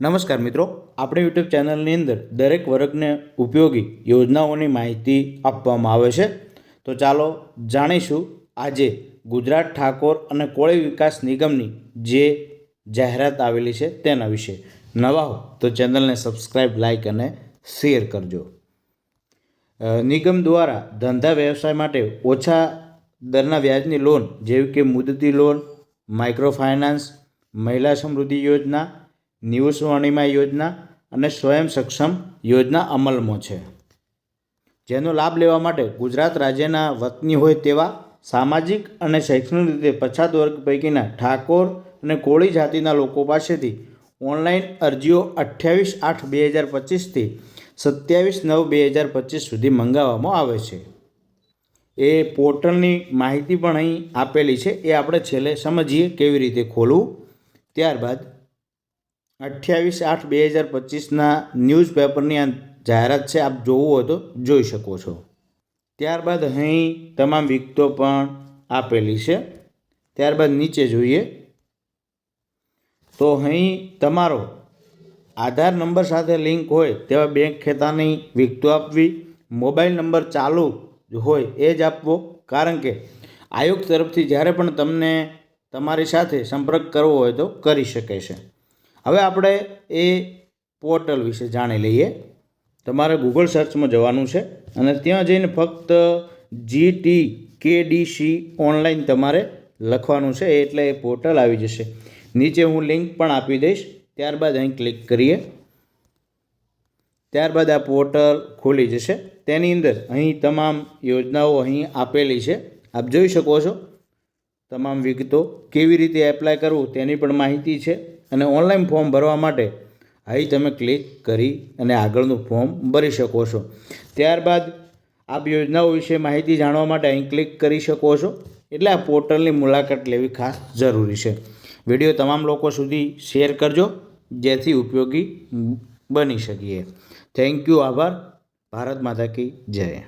નમસ્કાર મિત્રો, આપણે યુટ્યુબ ચેનલની અંદર દરેક વર્ગને ઉપયોગી યોજનાઓની માહિતી આપવામાં આવે છે. તો ચાલો જાણીશું આજે ગુજરાત ઠાકોર અને કોળી વિકાસ નિગમની જે જાહેરાત આવેલી છે તેના વિશે. નવા હો તો ચેનલને સબસ્ક્રાઈબ લાઇક અને શેર કરજો. નિગમ દ્વારા ધંધા વ્યવસાય માટે ઓછા દરના વ્યાજની લોન, જેવી કે મુદતી લોન માઇક્રો ફાઇનાન્સ મહિલા સમૃદ્ધિ યોજના સ્વર્ણિમા યોજના અને સ્વયં સક્ષમ યોજના અમલમાં છે. જેનો લાભ લેવા માટે ગુજરાત રાજ્યના વતની હોય તેવા સામાજિક અને શૈક્ષણિક રીતે પછાત વર્ગ પૈકીના ઠાકોર અને કોળી જાતિના લોકો પાસેથી ઓનલાઈન અરજીઓ અઠ્યાવીસ આઠ બે હજાર પચીસથી સત્યાવીસ નવ બે હજાર પચીસ સુધી મંગાવવામાં આવે છે. એ પોર્ટલની માહિતી પણ અહીં આપેલી છે. એ આપણે છેલ્લે સમજીએ કેવી રીતે ખોલવું. ત્યારબાદ અઠ્યાવીસ આઠ બે હજાર પચીસના ન્યૂઝપેપરની આ જાહેરાત છે, આપ જોવું હોય તો જોઈ શકો છો. ત્યારબાદ અહીં તમામ વિગતો પણ આપેલી છે. ત્યારબાદ નીચે જોઈએ. તો અહીં તમારો આધાર નંબર સાથે લિંક હોય તેવા બેંક ખાતાની વિગતો આપવી, મોબાઈલ નંબર ચાલુ હોય એ જ આપવો, કારણ કે આયોગ તરફથી જ્યારે પણ તમને તમારી સાથે સંપર્ક કરવો હોય તો કરી શકે છે. હવે આપણે એ પોર્ટલ વિશે જાણી લઈએ. તમારે ગૂગલ સર્ચમાં જવાનું છે અને ત્યાં જઈને ફક્ત G T K D C online તમારે લખવાનું છે, એટલે એ પોર્ટલ આવી જશે. નીચે હું લિંક પણ આપી દઈશ. ત્યારબાદ અહીં ક્લિક કરીએ. ત્યારબાદ આ પોર્ટલ ખોલી જશે. તેની અંદર અહીં તમામ યોજનાઓ અહીં આપેલી છે. આપ જોઈ શકો છો. તમામ વિગતો કેવી રીતે એપ્લાય કરવું તેની પણ માહિતી છે. અને ઓનલાઈન ફોર્મ ભરવા માટે અહીં તમે ક્લિક કરી અને આગળનું ફોર્મ ભરી શકો છો. ત્યારબાદ આપ યોજનાઓ વિશે માહિતી જાણવા માટે અહીં ક્લિક કરી શકો છો. એટલે આ પોર્ટલની મુલાકાત લેવી ખાસ જરૂરી છે. વીડિયો તમામ લોકો સુધી શેર કરજો, જેથી ઉપયોગી બની શકીએ. થેન્ક યુ, આભાર. ભારત માતા કી જય.